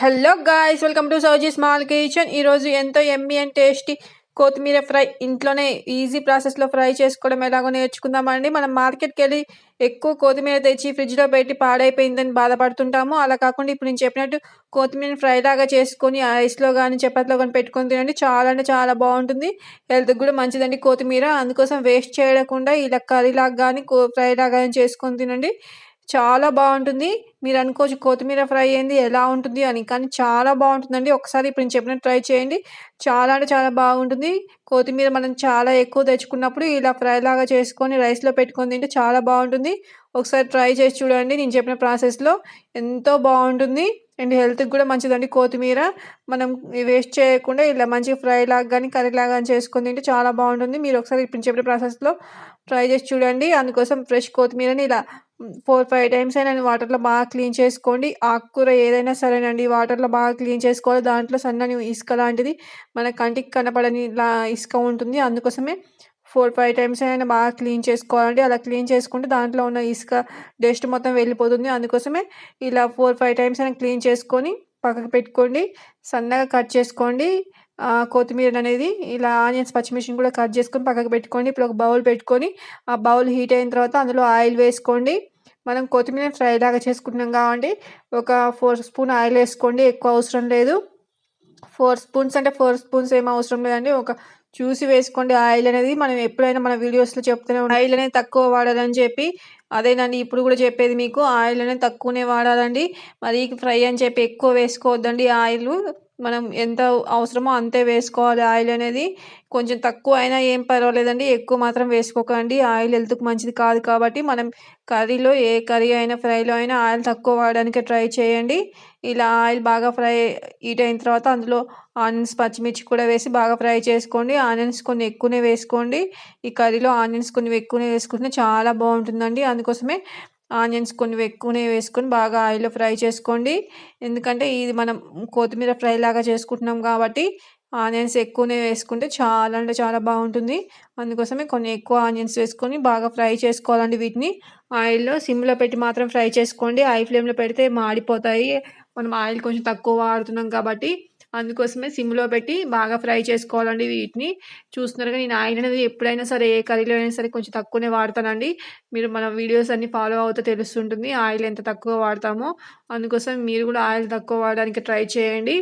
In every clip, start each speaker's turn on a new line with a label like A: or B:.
A: Hello guys welcome to Sowji small kitchen. ఈరోజు ఎంతో yummy and tasty కొత్తిమీర fry. ఇంట్లోనే ఈజీ ప్రాసెస్లో ఫ్రై చేసుకోవడం ఎలాగో నేర్చుకుందామండి. మనం మార్కెట్కి వెళ్ళి ఎక్కువ కొత్తిమీర తెచ్చి ఫ్రిడ్జ్లో పెట్టి పాడైపోయిందని బాధపడుతుంటాము. అలా కాకుండా ఇప్పుడు నేను చెప్పినట్టు కొత్తిమీర ఫ్రై లాగా చేసుకొని ఐస్లో కానీ చపాతీలో కానీ పెట్టుకొని తినండి. చాలా అంటే చాలా బాగుంటుంది. హెల్త్కి కూడా మంచిదండి కొత్తిమీర. అందుకోసం వేస్ట్ చేయకుండా ఇలా కర్రీలాగా కానీ ఫ్రై లాగా కానీ చేసుకొని తినండి. చాలా బాగుంటుంది. మీరు అనుకోవచ్చు కొత్తిమీర ఫ్రై అయింది ఎలా ఉంటుంది అని. కానీ చాలా బాగుంటుందండి. ఒకసారి ఇప్పుడు నేను చెప్పిన ట్రై చేయండి. చాలా అంటే చాలా బాగుంటుంది. కొత్తిమీర మనం చాలా ఎక్కువ తెచ్చుకున్నప్పుడు ఇలా ఫ్రై లాగా చేసుకొని రైస్లో పెట్టుకొని తింటే చాలా బాగుంటుంది. ఒకసారి ట్రై చేసి చూడండి. నేను చెప్పిన ప్రాసెస్లో ఎంతో బాగుంటుంది. అండ్ హెల్త్కి కూడా మంచిదండి కొత్తిమీర. మనం వేస్ట్ చేయకుండా ఇలా మంచిగా ఫ్రై లాగా కానీ కర్రీ లాగా కానీ చేసుకొని తింటే చాలా బాగుంటుంది. మీరు ఒకసారి ఇప్పుడు చెప్పిన ప్రాసెస్లో ట్రై చేసి చూడండి. అందుకోసం ఫ్రెష్ కొత్తిమీరని ఇలా ఫోర్ ఫైవ్ టైమ్స్ అయినా వాటర్లో బాగా క్లీన్ చేసుకోండి. ఆకుకూర ఏదైనా సరేనండి. వాటర్లో బాగా క్లీన్ చేసుకోవాలి. దాంట్లో సన్నని ఇసుక లాంటిది మన కంటికి కనపడని ఇసుక ఉంటుంది. అందుకోసమే ఫోర్ ఫైవ్ టైమ్స్ అయినా బాగా క్లీన్ చేసుకోవాలండి. అలా క్లీన్ చేసుకుంటే దాంట్లో ఉన్న ఇసుక డస్ట్ మొత్తం వెళ్ళిపోతుంది. అందుకోసమే ఇలా ఫోర్ ఫైవ్ టైమ్స్ అయినా క్లీన్ చేసుకొని పక్కకు పెట్టుకోండి. సన్నగా కట్ చేసుకోండి. కొత్తిమీర అనేది ఇలా ఆనియన్స్ పచ్చిమిర్చిని కూడా కట్ చేసుకొని పక్కకు పెట్టుకోండి. ఇప్పుడు ఒక బౌల్ పెట్టుకొని ఆ బౌల్ హీట్ అయిన తర్వాత అందులో ఆయిల్ వేసుకోండి. మనం కొత్తిమీర ఫ్రై లాగా చేసుకుంటున్నాం కాబట్టి ఒక ఫోర్ స్పూన్ ఆయిల్ వేసుకోండి. ఎక్కువ అవసరం లేదు. ఫోర్ స్పూన్స్ అంటే ఫోర్ స్పూన్స్ ఏం అవసరం లేదండి. ఒక చూసి వేసుకోండి. ఆయిల్ అనేది మనం ఎప్పుడైనా మన వీడియోస్లో చెప్తూనే ఆయిల్ అనేది తక్కువ వాడాలని చెప్పి అదేనండి ఇప్పుడు కూడా చెప్పేది మీకు ఆయిల్ అనేది తక్కువనే వాడాలండి. మరి ఫ్రై అని చెప్పి ఎక్కువ వేసుకోవద్దండి. ఆయిల్ మనం ఎంత అవసరమో అంతే వేసుకోవాలి. ఆయిల్ అనేది కొంచెం తక్కువ అయినా ఏం పర్వాలేదండి. ఎక్కువ మాత్రం వేసుకోకండి. ఆయిల్ హెల్త్కి మంచిది కాదు కాబట్టి మనం కర్రీలో ఏ కర్రీ అయినా ఫ్రైలో అయినా ఆయిల్ తక్కువ వాడడానికి ట్రై చేయండి. ఇలా ఆయిల్ బాగా ఫ్రై హీట్ అయిన తర్వాత అందులో ఆనియన్స్ పచ్చిమిర్చి కూడా వేసి బాగా ఫ్రై చేసుకోండి. ఆనియన్స్ కొన్ని ఎక్కువనే వేసుకోండి. ఈ కర్రీలో ఆనియన్స్ కొన్ని ఎక్కువనే వేసుకుంటే చాలా బాగుంటుందండి. అందుకోసమే ఆనియన్స్ కొన్ని ఎక్కువనే వేసుకొని బాగా ఆయిల్లో ఫ్రై చేసుకోండి. ఎందుకంటే ఇది మనం కొత్తిమీర ఫ్రై లాగా చేసుకుంటున్నాం కాబట్టి ఆనియన్స్ ఎక్కువనే వేసుకుంటే చాలా అంటే చాలా బాగుంటుంది. అందుకోసమే కొన్ని ఎక్కువ ఆనియన్స్ వేసుకొని బాగా ఫ్రై చేసుకోవాలండి వీటిని. ఆయిల్లో సిమ్లో పెట్టి మాత్రం ఫ్రై చేసుకోండి. హై ఫ్లేమ్లో పెడితే మాడిపోతాయి. మనం ఆయిల్ కొంచెం తక్కువ వాడుతున్నాం కాబట్టి అందుకోసమే సిమ్లో పెట్టి బాగా ఫ్రై చేసుకోవాలండి వీటిని. చూస్తున్నారుగా నేను ఆయిల్ అనేది ఎప్పుడైనా సరే ఏ కర్రీలో అయినా సరే కొంచెం తక్కువనే వాడతానండి. మీరు మన వీడియోస్ అన్ని ఫాలో అవుతే తెలుస్తుంటుంది ఆయిల్ ఎంత తక్కువ వాడతామో. అందుకోసం మీరు కూడా ఆయిల్ తక్కువ వాడడానికి ట్రై చేయండి.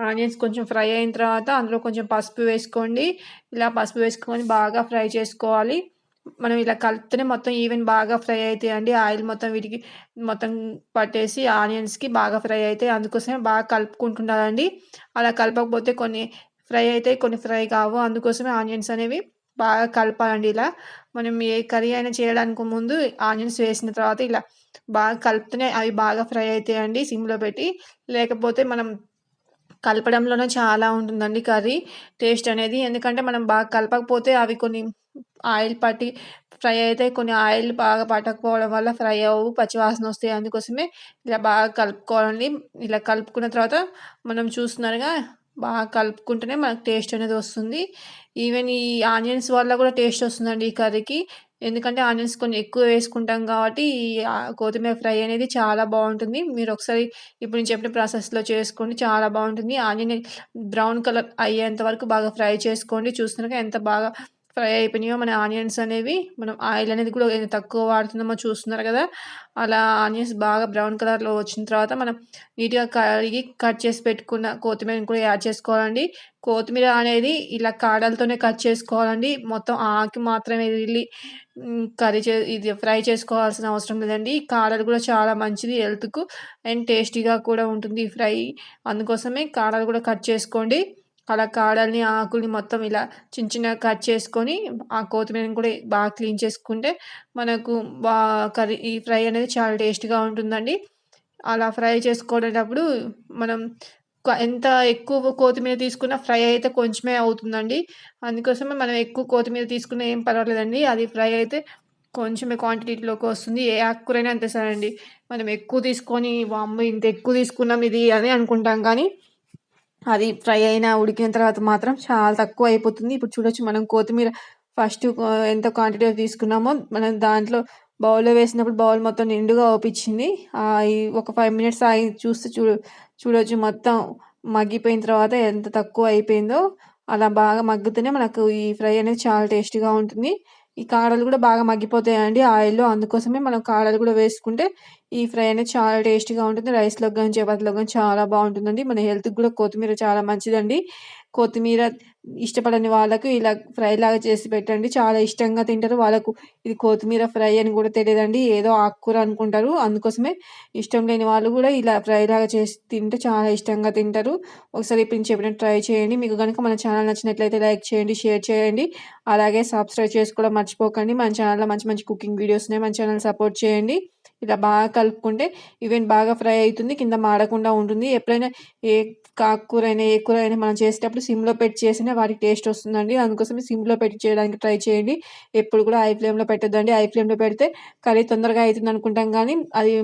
A: ఆనియన్స్ కొంచెం ఫ్రై అయిన తర్వాత అందులో కొంచెం పసుపు వేసుకోండి. ఇలా పసుపు వేసుకొని బాగా ఫ్రై చేసుకోవాలి. మనం ఇలా కలిపితేనే మొత్తం ఈవెన్ బాగా ఫ్రై అవుతాయి అండి. ఆయిల్ మొత్తం వీటికి మొత్తం పట్టేసి ఆనియన్స్కి బాగా ఫ్రై అవుతాయి అందుకోసమే బాగా కలుపుకుంటుండాలండి అలా కలపకపోతే కొన్ని ఫ్రై అవుతాయి కొన్ని ఫ్రై కావు. అందుకోసమే ఆనియన్స్ అనేవి బాగా కలపాలండి ఇలా. మనం ఏ కర్రీ అయినా చేయడానికి ముందు ఆనియన్స్ వేసిన తర్వాత ఇలా బాగా కలుపుతూనే అవి బాగా ఫ్రై అవుతాయండి సిమ్లో పెట్టి. లేకపోతే మనం కలపడంలోనే చాలా ఉంటుందండి కర్రీ టేస్ట్ అనేది. ఎందుకంటే మనం బాగా కలపకపోతే అవి కొన్ని ఆయిల్ పట్టి ఫ్రై అయితే కొన్ని ఆయిల్ బాగా పట్టకపోవడం వల్ల ఫ్రై అవ్వవు పచ్చివాసన వస్తాయి. అందుకోసమే ఇలా బాగా కలుపుకోవాలండి. ఇలా కలుపుకున్న తర్వాత మనం చూస్తున్నారుగా బాగా కలుపుకుంటేనే మనకు టేస్ట్ అనేది వస్తుంది. ఈవెన్ ఈ ఆనియన్స్ వల్ల కూడా టేస్ట్ వస్తుందండి ఈ కర్రీకి. ఎందుకంటే ఆనియన్స్ కొన్ని ఎక్కువ వేసుకుంటాం కాబట్టి ఈ కొత్తిమీర ఫ్రై అనేది చాలా బాగుంటుంది. మీరు ఒకసారి ఇప్పుడు నేను చెప్పిన ప్రాసెస్లో చేసుకోండి చాలా బాగుంటుంది. ఆనియన్ బ్రౌన్ కలర్ అయ్యేంత వరకు బాగా ఫ్రై చేసుకోండి. చూస్తున్నాక ఎంత బాగా ఫ్రై అయిపోయినాయో మన ఆనియన్స్ అనేవి మనం ఆయిల్ అనేది కూడా తక్కువ వాడుతున్నామో చూస్తున్నారు కదా అలా ఆనియన్స్ బాగా బ్రౌన్ కలర్లో వచ్చిన తర్వాత మనం నీట్గా కడిగి కట్ చేసి పెట్టుకున్న కొత్తిమీరని కూడా యాడ్ చేసుకోవాలండి. కొత్తిమీర అనేది ఇలా కాడలతోనే కట్ చేసుకోవాలండి. మొత్తం ఆకి మాత్రమే వెళ్ళి కర్రీ చే ఇది ఫ్రై చేసుకోవాల్సిన అవసరం లేదండి. కాడలు కూడా చాలా మంచిది హెల్త్కు అండ్ టేస్టీగా కూడా ఉంటుంది ఫ్రై. అందుకోసమే కాడలు కూడా కట్ చేసుకోండి. అలా కాడల్ని ఆకుల్ని మొత్తం ఇలా చిన్న చిన్నగా కట్ చేసుకొని ఆ కొత్తిమీరని కూడా బాగా క్లీన్ చేసుకుంటే మనకు బాగా కర్రీ ఈ ఫ్రై అనేది చాలా టేస్ట్గా ఉంటుందండి. అలా ఫ్రై చేసుకునేటప్పుడు మనం ఎంత ఎక్కువ కొత్తిమీర తీసుకున్నా ఫ్రై అయితే కొంచెమే అవుతుందండి. అందుకోసమే మనం ఎక్కువ కొత్తిమీర తీసుకున్న ఏం పర్వాలేదండి. అది ఫ్రై అయితే కొంచెమే క్వాంటిటీలోకి వస్తుంది. ఏ ఆకుకూరైనా అంతే సరే అండి మనం ఎక్కువ తీసుకొని వామ్మ ఇంత ఎక్కువ తీసుకున్నాం ఇది అని అనుకుంటాం కానీ అది ఫ్రై అయినా ఉడికిన తర్వాత మాత్రం చాలా తక్కువ అయిపోతుంది. ఇప్పుడు చూడొచ్చు మనం కొత్తిమీర ఫస్ట్ ఎంత క్వాంటిటీ తీసుకున్నామో మనం దాంట్లో బౌల్లో వేసినప్పుడు బౌల్ మొత్తం నిండుగా ఓపించింది ఒక ఫైవ్ మినిట్స్ ఆగి చూస్తే చూ చూడొచ్చు మొత్తం మగ్గిపోయిన తర్వాత ఎంత తక్కువ అయిపోయిందో. అలా బాగా మగ్గుతూనే మనకు ఈ ఫ్రై అనేది చాలా టేస్టీగా ఉంటుంది. ఈ కాడలు కూడా బాగా మగ్గిపోతాయండి ఆయిల్లో. అందుకోసమే మనం కాడలు కూడా వేసుకుంటే ఈ ఫ్రై అనేది చాలా టేస్టీగా ఉంటుంది. రైస్లో కానీ చపాతీలో కానీ చాలా బాగుంటుందండి. మన హెల్త్కి కూడా కొత్తిమీర చాలా మంచిదండి. కొత్తిమీర ఇష్టపడని వాళ్ళకు ఇలా ఫ్రై లాగా చేసి పెట్టండి. చాలా ఇష్టంగా తింటారు. వాళ్ళకు ఇది కొత్తిమీర ఫ్రై అని కూడా తెలియదండి. ఏదో ఆకుకూర అనుకుంటారు. అందుకోసమే ఇష్టం లేని వాళ్ళు కూడా ఇలా ఫ్రై లాగా చేసి తింటే చాలా ఇష్టంగా తింటారు. ఒకసారి ఇప్పుడు చెప్పిన ట్రై చేయండి. మీకు కనుక మన ఛానల్ నచ్చినట్లయితే లైక్ చేయండి షేర్ చేయండి. అలాగే సబ్స్క్రైబ్ చేసుకోవడం మర్చిపోకండి. మన ఛానల్లో మంచి మంచి కుకింగ్ వీడియోస్ ఉన్నాయి. మన ఛానల్ సపోర్ట్ చేయండి. ఇలా బాగా కలుపుకుంటే ఈవెంట్ బాగా ఫ్రై అవుతుంది. కింద మాడకుండా ఉంటుంది. ఎప్పుడైనా ఏ కాకూర అయినా ఏ కూర అయినా మనం చేసేటప్పుడు సిమ్లో పెట్టి చేసినా వాటికి టేస్ట్ వస్తుందండి. అందుకోసమే సిమ్లో పెట్టి చేయడానికి ట్రై చేయండి. ఎప్పుడు కూడా ఐ ఫ్లేమ్లో పెట్టద్దండి. ఐ ఫ్లేమ్లో పెడితే కర్రీ తొందరగా అవుతుంది అనుకుంటాం కానీ అది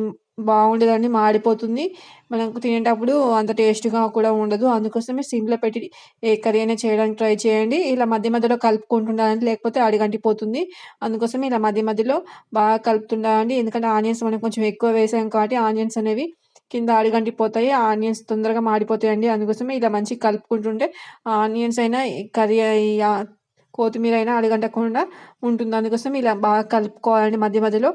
A: బాగుండదండి మాడిపోతుంది. మనకు తినేటప్పుడు అంత టేస్ట్గా కూడా ఉండదు. అందుకోసమే సిమ్లో పెట్టి ఏ కర్రీ అయినా చేయడానికి ట్రై చేయండి. ఇలా మధ్య మధ్యలో కలుపుకుంటుండాలండి లేకపోతే అడిగంటిపోతుంది. అందుకోసం ఇలా మధ్య మధ్యలో బాగా కలుపుతుండాలండి. ఎందుకంటే ఆనియన్స్ మనం కొంచెం ఎక్కువ వేసాం కాబట్టి ఆనియన్స్ అనేవి కింద అడిగంటిపోతాయి ఆనియన్స్ తొందరగా మాడిపోతాయండి. అందుకోసమే ఇలా మంచిగా కలుపుకుంటుంటే ఆనియన్స్ అయినా కర్రీ కొత్తిమీర అయినా అడగంటకుండా ఉంటుంది. అందుకోసం ఇలా బాగా కలుపుకోవాలండి మధ్య మధ్యలో.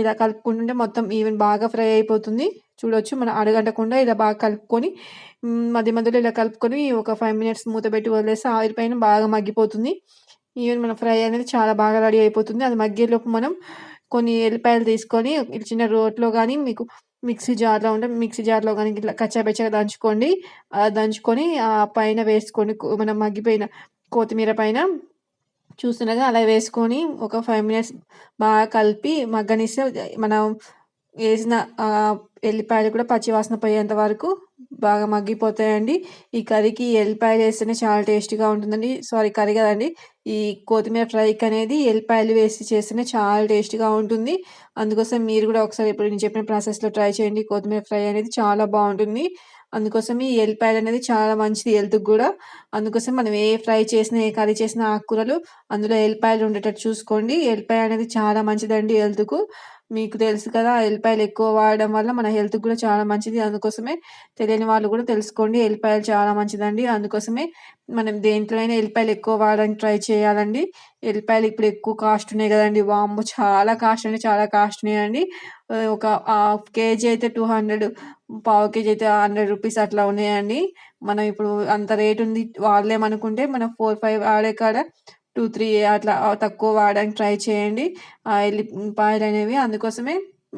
A: ఇలా కలుపుకుంటుంటే మొత్తం ఈవెన్ బాగా ఫ్రై అయిపోతుంది. చూడొచ్చు మనం అడగంటకుండా ఇలా బాగా కలుపుకొని మధ్య మధ్యలో ఇలా కలుపుకొని ఒక ఫైవ్ మినిట్స్ మూత పెట్టి వదిలేస్తే ఆయిల్ పైన బాగా మగ్గిపోతుంది. ఈవెన్ మన ఫ్రై అనేది చాలా బాగా రెడీ అయిపోతుంది. అది మగ్గేలోపు మనం కొన్ని ఎల్లిపాయలు తీసుకొని చిన్న రోట్లో కానీ మీకు మిక్సీ జార్లో ఉంటే మిక్సీ జార్లో కానీ ఇట్లా కచ్చాబెచ్చగా దంచుకోండి. దంచుకొని ఆ పైన వేసుకోండి మనం మగ్గిపోయిన కొత్తిమీర పైన చూస్తుండగా అలా వేసుకొని ఒక ఫైవ్ మినిట్స్ బాగా కలిపి మగ్గనిస్తే మనం వేసిన ఎల్లిపాయలు కూడా పచ్చివాసన పోయేంత వరకు బాగా మగ్గిపోతాయండి. ఈ కర్రీకి ఎల్లిపాయలు వేస్తేనే చాలా టేస్టీగా ఉంటుందండి. సారీ కర్రీ కదండి. ఈ కొత్తిమీర ఫ్రైకి అనేది ఎల్లిపాయలు వేసి చేస్తేనే చాలా టేస్టీగా ఉంటుంది. అందుకోసం మీరు కూడా ఒకసారి ఇప్పుడు నేను చెప్పిన ప్రాసెస్లో ట్రై చేయండి. కొత్తిమీర ఫ్రై అనేది చాలా బాగుంటుంది. అందుకోసం ఈ ఎల్లిపాయలు అనేది చాలా మంచిది హెల్త్కి కూడా. అందుకోసం మనం ఏ ఫ్రై చేసినా ఏ కర్రీ చేసినా ఆకుకూరలు అందులో ఎల్లిపాయలు ఉండేటట్టు చూసుకోండి. ఎల్లిపాయ అనేది చాలా మంచిదండి హెల్త్కు. మీకు తెలుసు కదా ఎల్లిపాయలు ఎక్కువ వాడడం వల్ల మన హెల్త్ కూడా చాలా మంచిది. అందుకోసమే తెలియని వాళ్ళు కూడా తెలుసుకోండి. ఎల్లిపాయలు చాలా మంచిదండి. అందుకోసమే మనం దేంట్లోనైనా ఎల్లిపాయలు ఎక్కువ వాడడానికి ట్రై చేయాలండి. ఎల్లిపాయలు ఇప్పుడు ఎక్కువ కాస్ట్ ఉన్నాయి కదండి. వామ్మో! చాలా కాస్ట్ అండి చాలా కాస్ట్ ఉన్నాయండి. ఒక హాఫ్ కేజీ అయితే టూ హండ్రెడ్ పావు కేజీ అయితే హండ్రెడ్ రూపీస్ అట్లా ఉన్నాయండి. మనం ఇప్పుడు అంత రేట్ ఉంది. వాడలేమనుకుంటే మనం ఫోర్ ఫైవ్ వాడే కాడ టూ త్రీ అట్లా తక్కువ వాడడానికి ట్రై చేయండి. ఆ ఎల్లిపాయలు అనేవి అందుకోసమే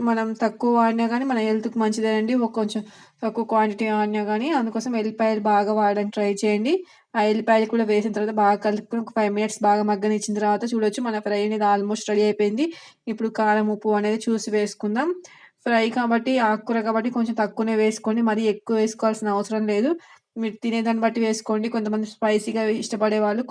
A: మనం తక్కువ వాడినా కానీ మన హెల్త్కి మంచిదేనండి. ఒక కొంచెం తక్కువ క్వాంటిటీ వాడినా కానీ అందుకోసం ఎల్లిపాయలు బాగా వాడడానికి ట్రై చేయండి. ఆ ఎల్లిపాయలు కూడా వేసిన తర్వాత బాగా కలుపుకుని ఒక ఫైవ్ మినిట్స్ బాగా మగ్గనిచ్చిన తర్వాత చూడొచ్చు మన ఫ్రై అనేది ఆల్మోస్ట్ రెడీ అయిపోయింది. ఇప్పుడు కారం ఉప్పు అనేది చూసి వేసుకుందాం. ఫ్రై కాబట్టి ఆకుకూర కాబట్టి కొంచెం తక్కువనే వేసుకోండి. మరీ ఎక్కువ వేసుకోవాల్సిన అవసరం లేదు. మీరు తినేదాన్ని బట్టి వేసుకోండి. కొంతమంది స్పైసీగా ఇష్టపడే వాళ్ళు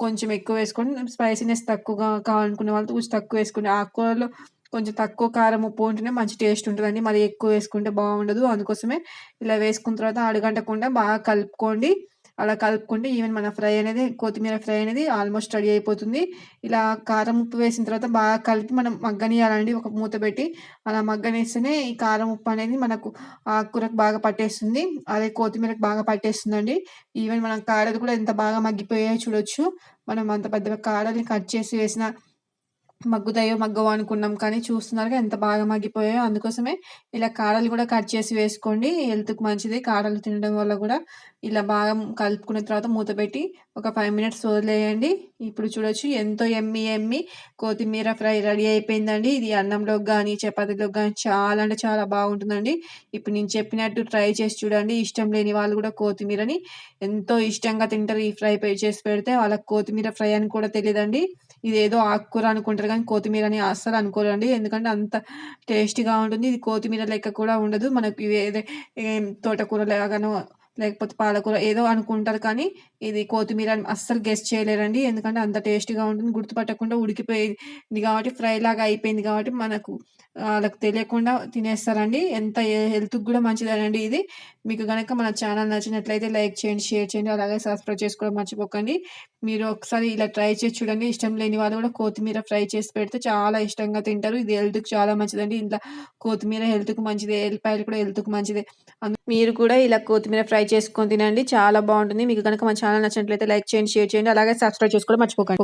A: కొంచెం ఎక్కువ వేసుకోండి. స్పైసీనెస్ తక్కువగా కావాలనుకునే వాళ్ళు కొంచెం తక్కువ వేసుకోండి. ఆకుకూరలో కొంచెం తక్కువ కారం ఉప్పు ఉంటేనే మంచి టేస్ట్ ఉంటుందండి. మరి ఎక్కువ వేసుకుంటే బాగుండదు. అందుకోసమే ఇలా వేసుకున్న తర్వాత అడగంటకుండా బాగా కలుపుకోండి. అలా కలుపుకుంటే ఈవెన్ మన ఫ్రై అనేది కొత్తిమీర ఫ్రై అనేది ఆల్మోస్ట్ రెడీ అయిపోతుంది. ఇలా కారం ఉప్పు వేసిన తర్వాత బాగా కలిపి మనం మగ్గనియాలండి ఒక మూత పెట్టి అలా మగ్గనేస్తేనే ఈ కారం ఉప్పు అనేది మనకు ఆకుకూరకు బాగా పట్టేస్తుంది. అదే కొత్తిమీరకు బాగా పట్టేస్తుందండి. ఈవెన్ మనం కాడలు కూడా ఎంత బాగా మగ్గిపోయాయో చూడొచ్చు. మనం అంత పెద్ద కాడల్ని కట్ చేసి వేసిన మగ్గుతాయో మగ్గవో అనుకున్నాం. కానీ చూస్తున్నారుగా ఎంత బాగా మగ్గిపోయాయో. అందుకోసమే ఇలా కాడలు కూడా కట్ చేసి వేసుకోండి. హెల్త్కి మంచిది. కాడలు తినడం వల్ల కూడా ఇలా బాగా కలుపుకున్న తర్వాత మూత పెట్టి ఒక ఫైవ్ మినిట్స్ వదిలేయండి. ఇప్పుడు చూడొచ్చు ఎంతో ఎమ్మి ఎమ్మి కొత్తిమీర ఫ్రై రెడీ అయిపోయిందండి. ఇది అన్నంలోకి కానీ చపాతీలోకి కానీ చాలా అంటే చాలా బాగుంటుందండి. ఇప్పుడు నేను చెప్పినట్టు ట్రై చేసి చూడండి. ఇష్టం లేని వాళ్ళు కూడా కొత్తిమీరని ఎంతో ఇష్టంగా తింటారు. ఈ ఫ్రై చేసి పెడితే వాళ్ళకి కొత్తిమీర ఫ్రై అని కూడా తెలియదండి. ఇదేదో ఆకుకూర అనుకుంటారు కానీ కొత్తిమీర అని అస్సలు అనుకోరండి. ఎందుకంటే అంత టేస్టీగా ఉంటుంది. ఇది కొత్తిమీర లెక్క కూడా ఉండదు. మనకి వేరే తోటకూర లాగాను లేకపోతే పాలకూర ఏదో అనుకుంటారు కానీ ఇది కొత్తిమీర అని అస్సలు గెస్ చేయలేరండి. ఎందుకంటే అంత టేస్టీగా ఉంటుంది గుర్తుపట్టకుండా ఉడికిపోయింది కాబట్టి ఫ్రై లాగా అయిపోయింది కాబట్టి మనకు వాళ్ళకి తెలియకుండా తినేస్తారండి. ఎంత హెల్త్కి కూడా మంచిదేనండి ఇది. మీకు కనుక మన ఛానల్ నచ్చినట్లయితే లైక్ చేయండి షేర్ చేయండి అలాగే సబ్స్క్రైబ్ చేసుకోవడం మర్చిపోకండి. మీరు ఒకసారి ఇలా ట్రై చేసి చూడండి. ఇష్టం లేని వాళ్ళు కూడా కొత్తిమీర ఫ్రై చేసి పెడితే చాలా ఇష్టంగా తింటారు. ఇది హెల్త్కి చాలా మంచిదండి. ఇంట్లో కొత్తిమీర హెల్త్కి మంచిదే ఎల్లిపాయలు కూడా హెల్త్కి మంచిదే. మీరు కూడా ఇలా కొత్తిమీర ఫ్రై చేసుకొని తినండి. చాలా బాగుంటుంది. మీకు కనుక మా ఛానల్ నచ్చినట్లయితే లైక్ చేయండి షేర్ చేయండి. అలాగే సబ్స్క్రైబ్ చేసుకోవడం మర్చిపోకండి.